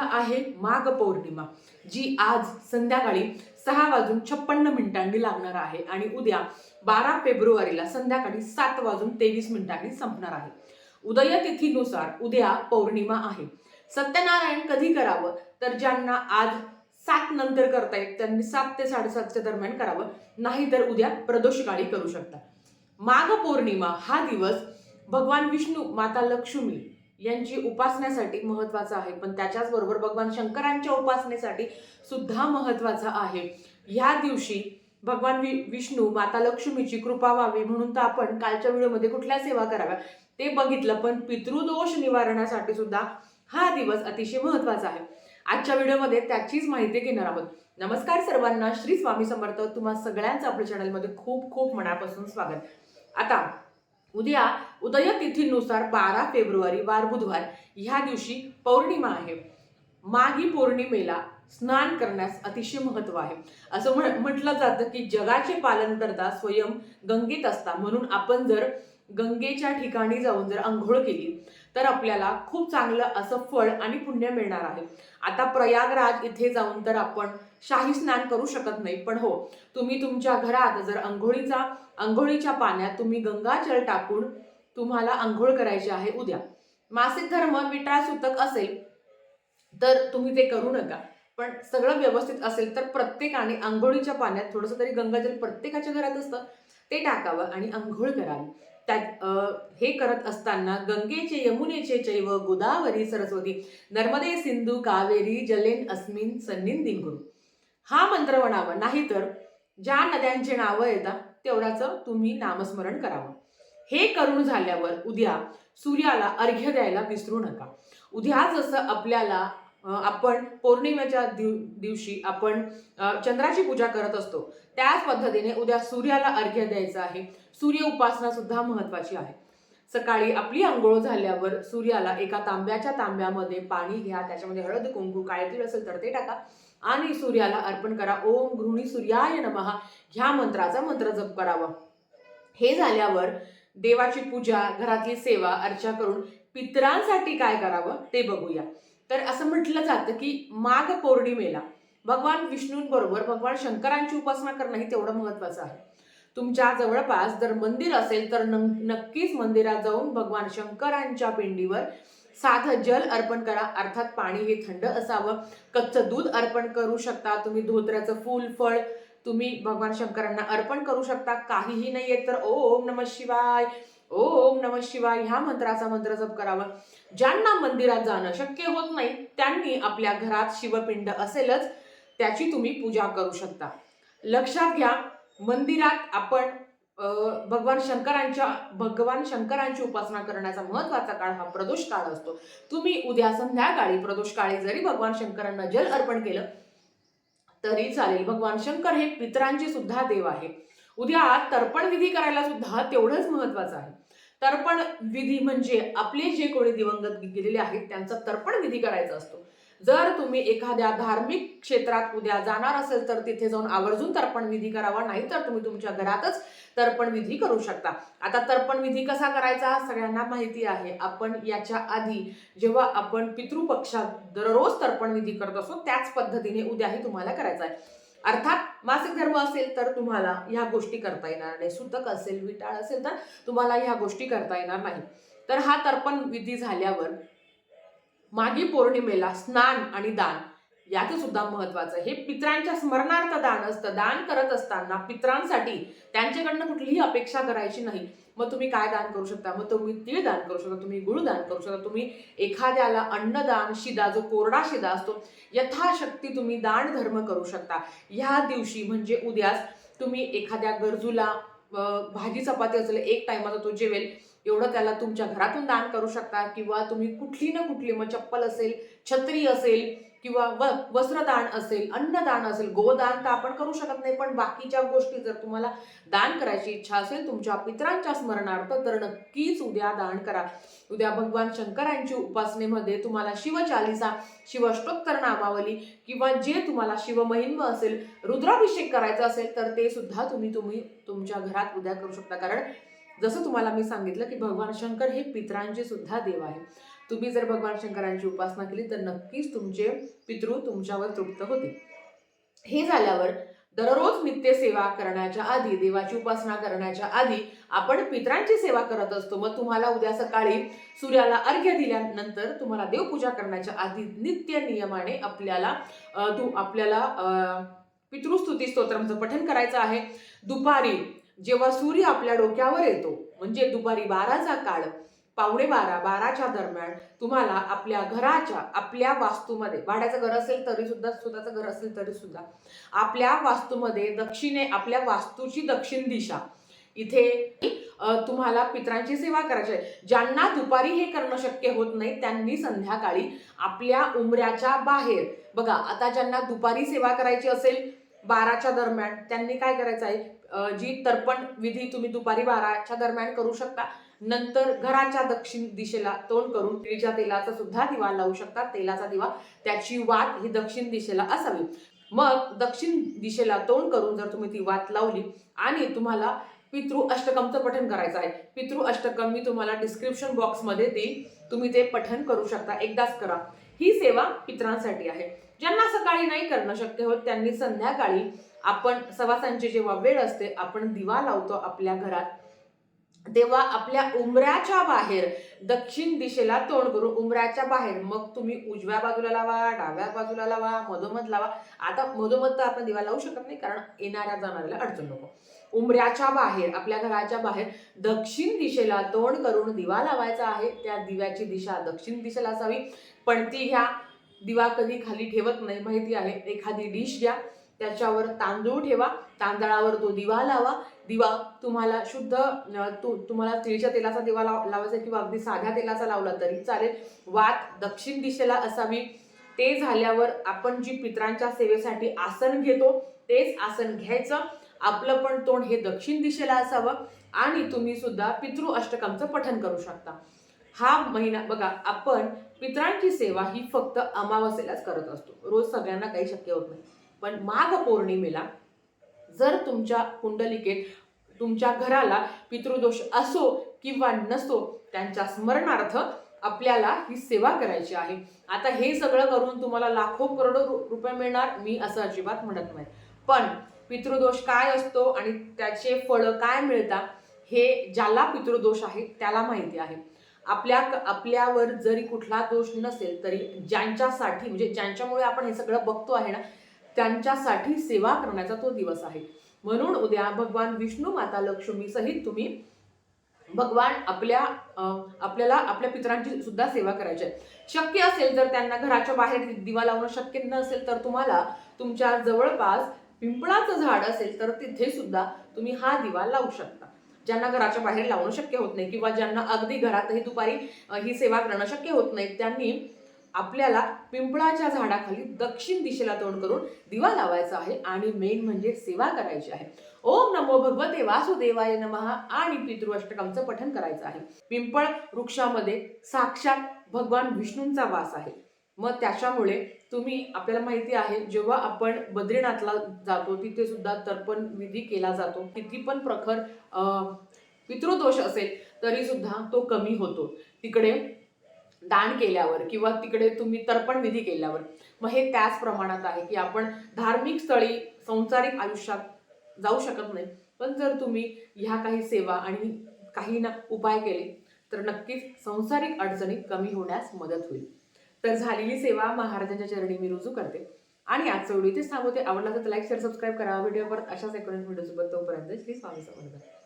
आहे माघ पौर्णिमा जी आज संध्याकाळी सहा वाजून छप्पन्न मिनिटांनी लागणार आहे आणि उद्या बारा फेब्रुवारीला संध्याकाळी सात वाजून तेवीस मिनिटांनी संपणार आहे. उदय तिथीनुसार उद्या पौर्णिमा आहे. सत्यनारायण कधी करावं? तर ज्यांना आज सात नंतर करता येत त्यांनी सात ते साडेसातच्या दरम्यान करावं. नाही तर उद्या प्रदोषकाळी करू शकता. माघ पौर्णिमा हा दिवस भगवान विष्णू माता लक्ष्मी यांची उपासण्यासाठी महत्वाचं आहे. पण त्याच्याचबरोबर भगवान शंकरांच्या उपासनेसाठी सुद्धा महत्त्वाचा आहे. ह्या दिवशी भगवान वि विष्णू माता लक्ष्मीची कृपा व्हावी म्हणून तर आपण कालच्या व्हिडिओमध्ये कुठल्या सेवा कराव्या ते बघितलं पण पितृदोष निवारणासाठी सुद्धा हा दिवस अतिशय महत्त्वाचा आहे. आजच्या व्हिडिओमध्ये त्याचीच माहिती घेणार आहोत. नमस्कार सर्वांना. श्री स्वामी समर्थ. तुम्हा सगळ्यांचं आपल्या चॅनलमध्ये खूप खूप मनापासून स्वागत. आता उद्या उदयतिथीनुसार बारा फेब्रुवारी वार बुधवार ह्या दिवशी पौर्णिमा आहे. मागी पौर्णिमेला स्नान करण्यास अतिशय महत्त्व आहे. असं म्हण म्हटलं जातं की जगाचे पालन करता स्वयं गंगेत असता. म्हणून आपण जर गंगेच्या ठिकाणी जाऊन जर आंघोळ केली तर आपल्याला खूप चांगलं असं फळ आणि पुण्य मिळणार आहे. आता प्रयागराज इथे जाऊन तर आपण शाही स्नान करू शकत नाही पण हो तुम्ही तुमच्या घरात जर आंघोळीचा आंघोळीच्या पाण्यात तुम्ही गंगाजल टाकून तुम्हाला आंघोळ करायची आहे उद्या. मासिक धर्म विटाळ सुतक असेल तर तुम्ही ते करू नका. पण सगळं व्यवस्थित असेल तर प्रत्येकाने आंघोळीच्या पाण्यात थोडंसं तरी गंगाजल प्रत्येकाच्या घरात असतं ते टाकावं आणि आंघोळ करावी. त्यात अं, हे करत असताना गंगेचे यमुनेचे चैव गोदावरी सरस्वती नर्मदे सिंधू कावेरी जलेन अस्मिन सन्निधीन गुरु हा मंत्र म्हणावा. नाहीतर ज्या नद्यांचे नावं येतात तेवढ्याचं तुम्ही नामस्मरण करावं. हे करून झाल्यावर उद्या सूर्याला अर्घ्य द्यायला विसरू नका. उद्या जसं आपल्याला आपण पौर्णिमेच्या दिव दिवशी आपण चंद्राची पूजा करत असतो. त्याच पद्धतीने उद्या सूर्याला अर्घ्य द्यायचं आहे. सूर्य उपासना सुद्धा महत्वाची आहे. सकाळी आपली आंघोळ झाल्यावर सूर्याला एका तांब्याच्या तांब्यामध्ये पाणी घ्या. त्याच्यामध्ये हळद कुंकू काळतीळ असेल तर ते टाका. आणि सूर्याला अर्पण करा. ओम गृहिणी सूर्याय नमः. ह्या मंत्राचा मंत्र जप करावा. हे झाल्यावर देवाची पूजा घरातली सेवा अर्चा करून पितरांसाठी काय करावं ते बघूया. तर असं म्हटलं जातं की माघ पौर्णिमेला भगवान विष्णूंबरोबर भगवान शंकरांची उपासना करणं ही तेवढं महत्वाचं आहे. तुमच्या जवळपास जर मंदिर असेल तर नक्कीच मंदिरात जाऊन भगवान शंकरांच्या पिंडीवर साधं जल अर्पण करा. अर्थात पाणी हे थंड असावं. कच्चं दूध अर्पण करू शकता. तुम्ही धोत्र्याचं फूल फळ तुम्ही भगवान शंकरांना अर्पण करू शकता. काहीही नाहीये तर ओम नम शिवाय. ओम नम शिवाय. ह्या मंत्राचा मंत्र जप करावा. ज्यांना मंदिरात जाणं शक्य होत नाही त्यांनी आपल्या घरात शिवपिंड असेलच त्याची तुम्ही पूजा करू शकता. लक्षात घ्या मंदिरात आपण भगवान शंकरांच्या भगवान शंकरांची उपासना करण्याचा महत्त्वाचा काळ हा प्रदोष काळ असतो. तुम्ही उद्या संध्याकाळी प्रदोष काळी जरी भगवान शंकरांना जल अर्पण केलं तरी चालेल. भगवान शंकर हे पितरांचे सुद्धा देव आहे उद्या तर्पण विधी करायला सुद्धा तेवढंच महत्वाचं आहे. तर्पण विधी म्हणजे आपले जे कोणी दिवंगत गेलेले आहेत त्यांचा तर्पण विधी करायचा असतो. जर तुम्ही एखाद्या धार्मिक क्षेत्रात उद्या जाणार असेल तर तिथे जाऊन आवर्जून तर्पण विधी करावा नाही तर तुम्ही तुमच्या घरातच तर्पण विधी करू शकता. आता तर्पण विधी कसा करायचा? सगळ्यांना माहिती आहे. आपण याच्या आधी जेव्हा आपण पितृपक्षात दररोज तर्पण विधी करत असतो त्याच पद्धतीने उद्याही तुम्हाला करायचा आहे. अर्थात मासिक धर्म असेल तर तुम्हाला ह्या गोष्टी करता येणार नाही. सुतक असेल विटाळ असेल तर तुम्हाला ह्या गोष्टी करता येणार नाही. तर हा तर्पण विधी झाल्यावर मागी पौर्णिमेला स्नान आणि दान याचं सुद्धा महत्वाचं हे पित्रांच्या स्मरणार्थ दान असतं. दान करत असताना पित्रांसाठी त्यांच्याकडनं कुठलीही अपेक्षा करायची नाही. मग तुम्ही काय दान करू शकता? मग तुम्ही तीळ दान करू शकता तुम्ही गुळ दान करू शकता तुम्ही एखाद्याला अन्नदान शिदा जो कोरडा शिदा असतो यथाशक्ती तुम्ही दान धर्म करू शकता. ह्या दिवशी म्हणजे उद्यास तुम्ही एखाद्या गरजूला भाजी चपाती असेल एक टायमाचा तो जेवेल एवढं त्याला तुमच्या घरातून दान करू शकता. किंवा तुम्ही कुठली ना कुठली मग चप्पल असेल छत्री असेल किंवा व वस्त्रदान असेल अन्नदान असेल गोदान तर आपण करू शकत नाही. पण बाकीच्या गोष्टी जर तुम्हाला दान करायची इच्छा असेल तुमच्या पितरांच्या स्मरणार्थ तर नक्कीच उद्या दान करा. उद्या भगवान शंकरांची उपासनेमध्ये तुम्हाला शिवचालिसा शिवष्टोत्तर नामावली किंवा जे तुम्हाला शिवमहिन्म असेल रुद्राभिषेक करायचा असेल तर ते सुद्धा तुम्ही तुम्ही तुमच्या घरात उद्या करू शकता. कारण जसं तुम्हाला मी सांगितलं की भगवान शंकर हे पितरांचे सुद्धा देव आहे तुम्ही जर भगवान शंकरांची उपासना केली तर नक्कीच तुमचे पितृ तुमच्यावर तृप्त होतील. हे झाल्यावर दररोज नित्य सेवा करण्याच्या आधी देवाची उपासना करण्याच्या आधी आपण पितरांची सेवा करत असतो. मग तुम्हाला उद्या सकाळी सूर्याला अर्घ्य दिल्यानंतर तुम्हाला देवपूजा करण्याच्या आधी नित्य नियमाने आपल्याला तू आपल्याला पितृस्तुती स्तोत्रांचं पठण करायचं आहे. दुपारी जेव्हा सूर्य आपल्या डोक्यावर येतो म्हणजे दुपारी बाराचा काळ पावणे बारा बाराच्या दरम्यान तुम्हाला आपल्या घराच्या आपल्या वास्तूमध्ये भाड्याचं घर असेल तरी सुद्धा स्वतःचं घर असेल तरी सुद्धा आपल्या वास्तूमध्ये दक्षिणे आपल्या वास्तूची दक्षिण दिशा. इथे तुम्हाला पित्रांची सेवा करायची आहे. ज्यांना दुपारी हे करणं शक्य होत नाही त्यांनी संध्याकाळी आपल्या उमऱ्याच्या बाहेर बघा आता ज्यांना दुपारी सेवा करायची असेल बाराच्या दरम्यान त्यांनी काय करायचं आहे? जी तर्पण विधी तुम्ही दुपारी बाराच्या दरम्यान करू शकता. नंतर घराच्या दक्षिण दिशेला तोंड करून तिळच्या तेलाचा सुद्धा दिवा लावू शकता तेलाचा दिवा त्याची वात ही दक्षिण दिशेला असावी. मग दक्षिण दिशेला तोंड करून जर तुम्ही ती वात लावली आणि तुम्हाला पितृ अष्टकमचं पठण करायचं आहे. पितृ अष्टकम मी तुम्हाला डिस्क्रिप्शन बॉक्समध्ये देईन तुम्ही ते पठण करू शकता. एकदाच करा. ही सेवा पितरांसाठी आहे. ज्यांना सकाळी नाही करणं शक्य होत त्यांनी संध्याकाळी आपण सवासांची जेव्हा वेळ असते आपण दिवा लावतो आपल्या घरात. तेव्हा आपल्या उमराच्या बाहेर दक्षिण दिशेला तोंड करून उमराच्या बाहेर मग तुम्ही उजव्या बाजूला लावा डाव्या बाजूला लावा मधोमध लावा. आता मधोमध तर आपण दिवा लावू शकत नाही कारण येणाऱ्या जाणाऱ्याला अडचण नको. उमऱ्याच्या बाहेर आपल्या घराच्या बाहेर दक्षिण दिशेला तोंड करून दिवा लावायचा आहे. त्या दिव्याची दिशा दक्षिण दिशेला असावी. पण ती घ्या दिवा कधी खाली ठेवत नाही माहिती आहे. एखादी डिश घ्या. त्याच्यावर तांदूळ ठेवा तांदळावर तो दिवा लावा. दिवा तुम्हाला शुद्ध तु तुम्हाला तिळच्या तेलाचा दिवा लाव लावायचा किंवा अगदी साध्या तेलाचा लावला तरी चालेल. वात दक्षिण दिशेला असावी. ते झाल्यावर आपण जी पित्रांच्या सेवेसाठी आसन घेतो तेच आसन घ्यायचं. आपलं पण तोंड हे दक्षिण दिशेला असावं आणि तुम्ही सुद्धा पितृ अष्टकमचं पठन करू शकता. हा महिना बघा आपण पितरांची सेवा ही फक्त अमावस्येलाच करत असतो. रोज सगळ्यांना काही शक्य होत नाही. पण माघ पौर्णिमेला जर तुमच्या कुंडलिकेत तुमच्या घराला पितृदोष असो किंवा नसो त्यांच्या स्मरणार्थ आपल्याला ही सेवा करायची आहे. आता हे सगळं करून तुम्हाला लाखो करोडो रुपये मिळणार मी असं अजिबात म्हणत नाही. पण पितृदोष काय असतो आणि त्याचे फळं काय मिळतात हे ज्याला पितृदोष आहे त्याला माहिती आहे. आपल्या आपल्यावर जरी कुठला दोष नसेल तरी ज्यांच्यासाठी म्हणजे ज्यांच्यामुळे आपण हे सगळं बघतो आहे ना त्यांच्यासाठी सेवा करण्याचा तो दिवस आहे. म्हणून उद्या भगवान विष्णू माता लक्ष्मी सहित तुम्ही भगवान आपल्या आपल्याला आपल्या पितरांची सुद्धा सेवा करायची आहे. शक्य असेल जर त्यांना घराच्या बाहेर दिवा लावणं शक्य नसेल तर तुम्हाला तुमच्या जवळपास पिंपळाचं झाड असेल तर तिथे सुद्धा तुम्ही हा दिवा लावू शकता. ज्यांना घराच्या बाहेर लावणं शक्य होत नाही किंवा ज्यांना अगदी घरातही दुपारी ही सेवा करणं शक्य होत नाही त्यांनी आपल्याला पिंपळाच्या झाडाखाली दक्षिण दिशेला तोंड करून दिवा लावायचा आहे आणि मेन म्हणजे सेवा करायची आहे. ओम नमो भगवते वासुदेवाय नमः आणि पितृअष्टकांचं पठन करायचं आहे. पिंपळ वृक्षामध्ये साक्षात भगवान विष्णूंचा वास आहे. मग त्याच्यामुळे तुम्ही आपल्याला माहिती आहे जेव्हा आपण बद्रीनाथला जातो तिथे सुद्धा तर्पण विधी केला जातो. किती पण प्रखर अं, पितृदोष असेल तरी सुद्धा तो कमी होतो. तिकडे दान केल्यावर किंवा तिकडे तुम्ही तर्पण विधी केल्यावर मग हे त्याच प्रमाणात आहे की आपण धार्मिक स्थळी संसारिक आयुष्यात जाऊ शकत नाही. पण जर तुम्ही ह्या काही सेवा आणि काही ना उपाय केले तर नक्कीच संसारिक अडचणी कमी होण्यास मदत होईल. तर झालेली सेवा महाराजांच्या चरणी मी रुजू करते. आणि आजचा व्हिडिओ इथेच थांबवते. आवडला तर लाईक शेअर सबस्क्राईब करा. व्हिडिओ परत अशाच एकोणीस व्हिडिओसोबत तोपर्यंत श्री स्वामी समर्थ.